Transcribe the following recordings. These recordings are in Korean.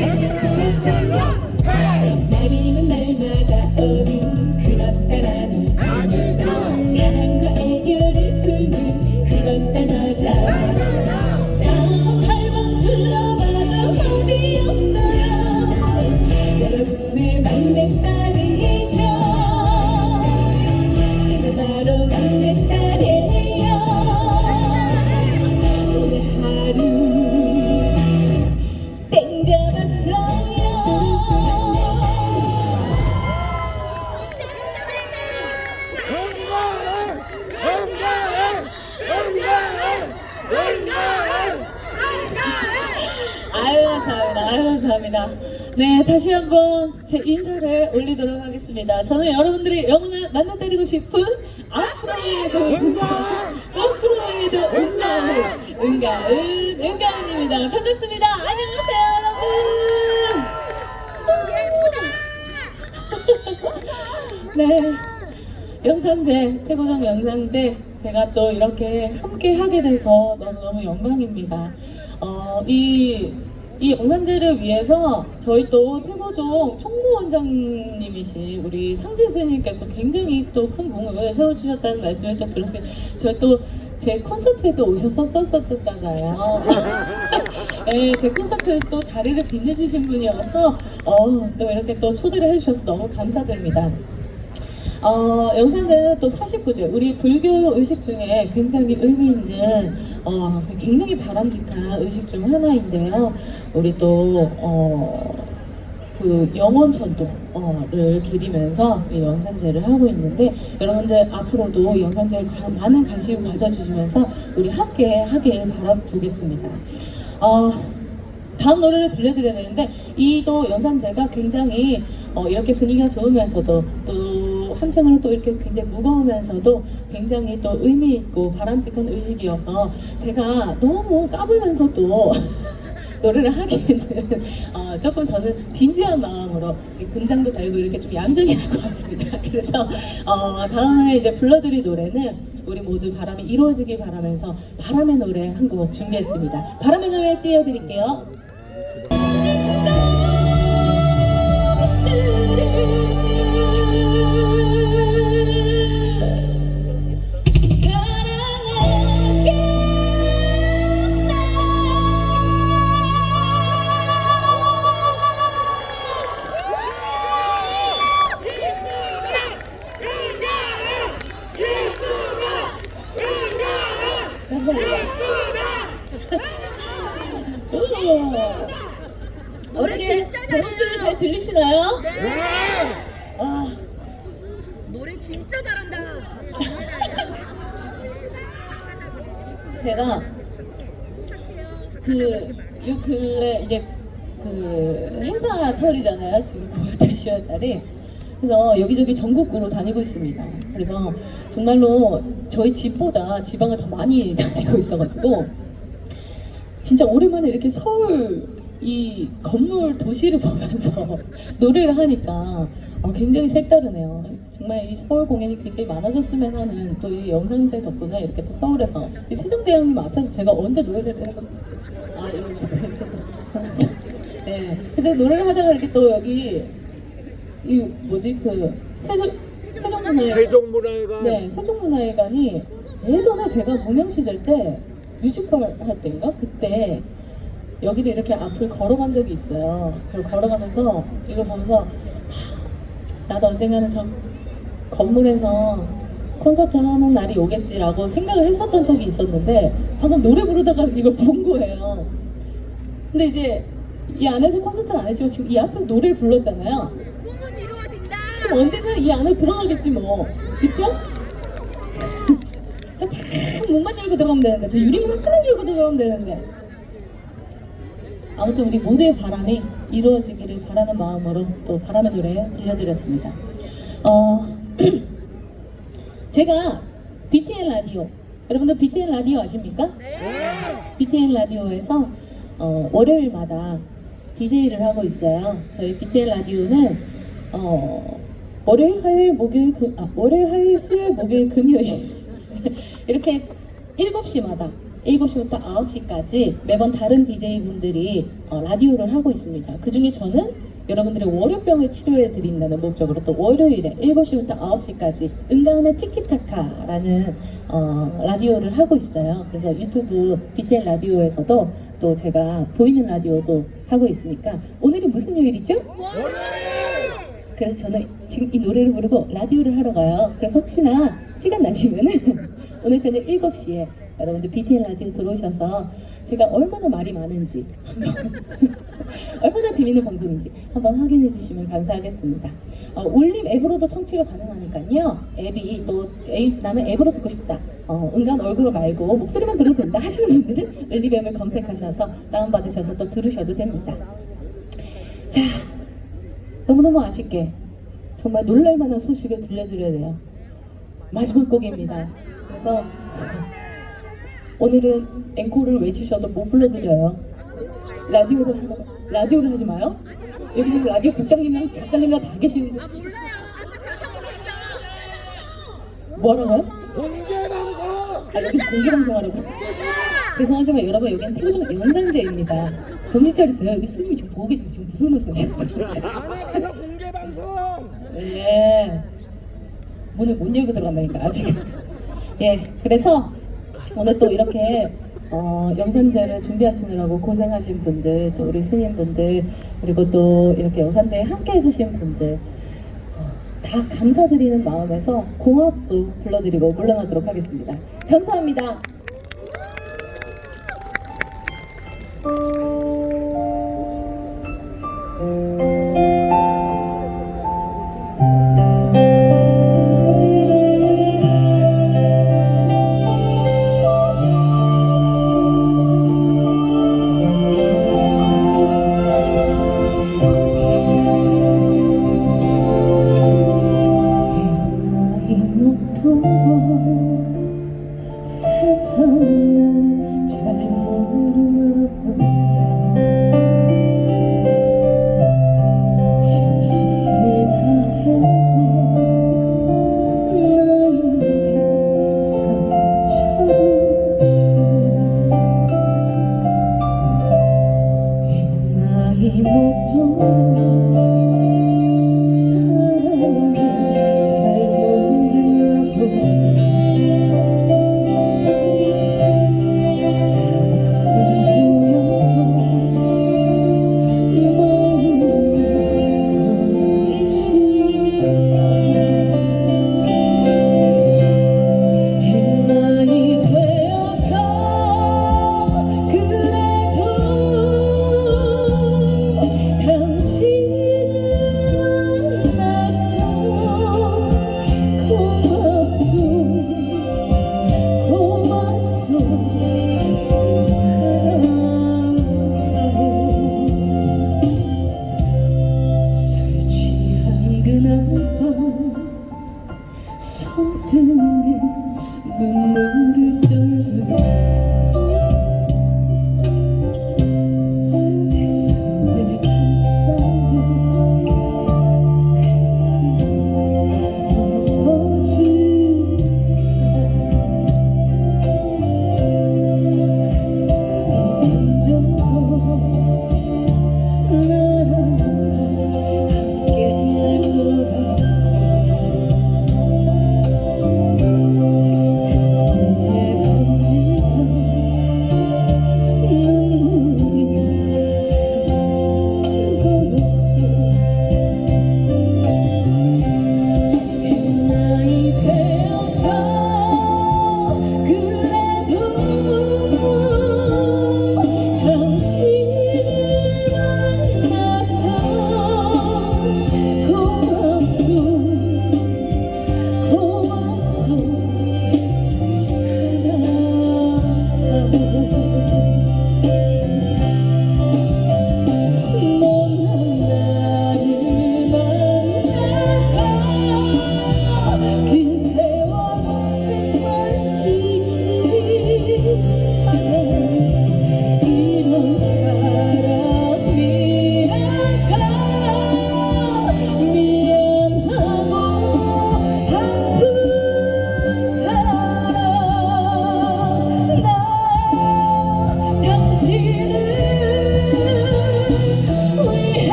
날이 제 인사를 올리도록 하겠습니다. 저는 여러분들이 영원한 만나드리고 싶은 앞으로에도 은가 거꾸로에도 은가 은가은 은가은입니다. 반갑습니다. 안녕하세요 여러분. 네 영상제 태고정 영상제 제가 또 이렇게 함께 하게 돼서 너무너무 영광입니다. 어, 이, 이 영상제를 위해서 저희 또 태고종 총무원장님이신 우리 상진 스님께서 굉장히 또 큰 공을 세워주셨다는 말씀을 또 들었습니다. 저희 또 제 콘서트에 또 오셨었었잖아요. 네, 제 콘서트에 또 자리를 빛내주신 분이어서 어, 또 이렇게 또 초대를 해주셔서 너무 감사드립니다. 어, 영상제는 또 49제, 우리 불교 의식 중에 굉장히 의미 있는, 어, 굉장히 바람직한 의식 중 하나인데요. 우리 또, 어, 그 영원 전도를 기리면서 이 영상제를 하고 있는데 여러분들 앞으로도 가- 많은 관심 가져주시면서 우리 함께 하길 바라보겠습니다. 어, 다음 노래를 들려드려야 되는데 이또 영상제가 굉장히 어, 이렇게 분위기가 좋으면서도 또 한편으로 또 이렇게 굉장히 무거우면서도 굉장히 또 의미 있고 바람직한 의식이어서 제가 너무 까불면서도 노래를 하기에는 어, 조금 저는 진지한 마음으로 금장도 달고 이렇게 좀 얌전히 할 것 같습니다. 그래서 어, 다음에 이제 불러드릴 노래는 우리 모두 바람이 이루어지길 바라면서 바람의 노래 한 곡 준비했습니다. 바람의 노래 띄워드릴게요. 들리시나요? 네. 아, 노래 진짜 잘한다. 제가 그요 근래 이제 그 행사철이잖아요. 지금 9월달 10월달이. 그래서 여기저기 전국으로 다니고 있습니다. 그래서 정말로 저희 집보다 지방을 더 많이 다니고 있어가지고 진짜 오랜만에 이렇게 서울 이 건물 도시를 보면서 노래를 하니까 어, 굉장히 색다르네요. 정말 이 서울 공연이 굉장히 많아졌으면 하는 또 이 영상제 덕분에 이렇게 또 서울에서 이 세종대왕님 앞에서 제가 언제 노래를 해보 아 이렇게 이렇게 네. 근데 노래를 하다가 이렇게 또 여기 이 뭐지 그 세종 세종문화회 세종문화회관 네, 세종문화회관이 예전에 제가 무명 시절 때 뮤지컬 할 때인가 그때 여기를 이렇게 앞을 걸어간 적이 있어요. 그걸 걸어가면서 이걸 보면서 하, 나도 언젠가는 저 건물에서 콘서트 하는 날이 오겠지라고 생각을 했었던 적이 있었는데 방금 노래 부르다가 이걸 본 거예요. 근데 이제 이 안에서 콘서트는 안 했지만 지금 이 앞에서 노래를 불렀잖아요. 꿈은 이루어진다. 그럼 언젠가 이 안에 들어가겠지 뭐. 그쵸? 저다 문만 열고 들어가면 되는데 저 유리문 하나 열고 들어가면 되는데 아무튼 우리 모두의 바람이 이루어지기를 바라는 마음으로 또 바람의 노래 들려드렸습니다. 어, 제가 BTN 라디오 여러분들 BTN 라디오 아십니까? BTN 라디오에서 어, 월요일마다 DJ를 하고 있어요. 저희 BTN 라디오는 어, 월요일, 화요일, 목요일, 금, 아, 월요일, 화요일, 수요일, 목요일, 금요일 이렇게 7시마다 7시부터 9시까지 매번 다른 DJ분들이 어, 라디오를 하고 있습니다. 그 중에 저는 여러분들의 월요병을 치료해 드린다는 목적으로 또 월요일에 7시부터 9시까지 은가은의 티키타카라는 어, 라디오를 하고 있어요. 그래서 유튜브 BTN 라디오에서도 또 제가 보이는 라디오도 하고 있으니까 오늘이 무슨 요일이죠? 그래서 저는 지금 이 노래를 부르고 라디오를 하러 가요. 그래서 혹시나 시간 나시면은 오늘 저녁 7시에 여러분들 BTN 라디오 들어오셔서 제가 얼마나 말이 많은지 얼마나 재밌는 방송인지 한번 확인해 주시면 감사하겠습니다. 어, 울림 앱으로도 청취가 가능하니까요. 앱이 또 앱, 나는 앱으로 듣고 싶다. 어, 은간 얼굴로 말고 목소리만 들어도 된다 하시는 분들은 울림 앱을 검색하셔서 다운받으셔서 또 들으셔도 됩니다. 자, 너무너무 아쉽게 정말 놀랄만한 소식을 들려드려야 돼요. 마지막 곡입니다. 그래서 오늘은 앵콜을 외치셔도 못 불러드려요. 라디오를 하는 라디오를 하지 마요. 여기 지금 라디오 국장님이랑 작가님이랑 다 계시는데 아 몰라요. 뭐라고요? 공개 방송 아 여기 공개 방송 하라고. 죄송하지만 여러분 여기는 태우정 연단제입니다. 정신 차리세요. 여기 스님이 지금 보고 계시는데 지금 무슨 말씀이시는 거예요? 안에 가서 공개 방송 예. 문을 못 열고 들어간다니까 아직. 예. 그래서 오늘 또 이렇게 어, 영산제를 준비하시느라고 고생하신 분들, 또 우리 스님분들, 그리고 또 이렇게 영산제에 함께 해주신 분들, 어, 다 감사드리는 마음에서 공합수 불러드리고 물러나도록 하겠습니다. 감사합니다.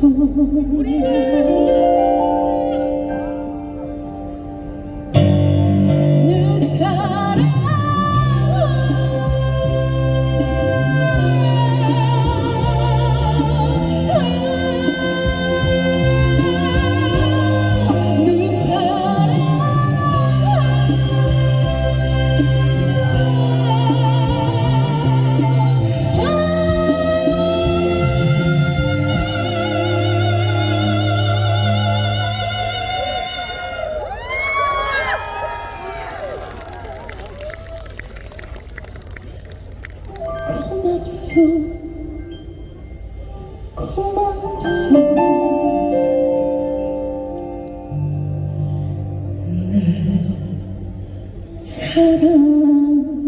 고맙소 사랑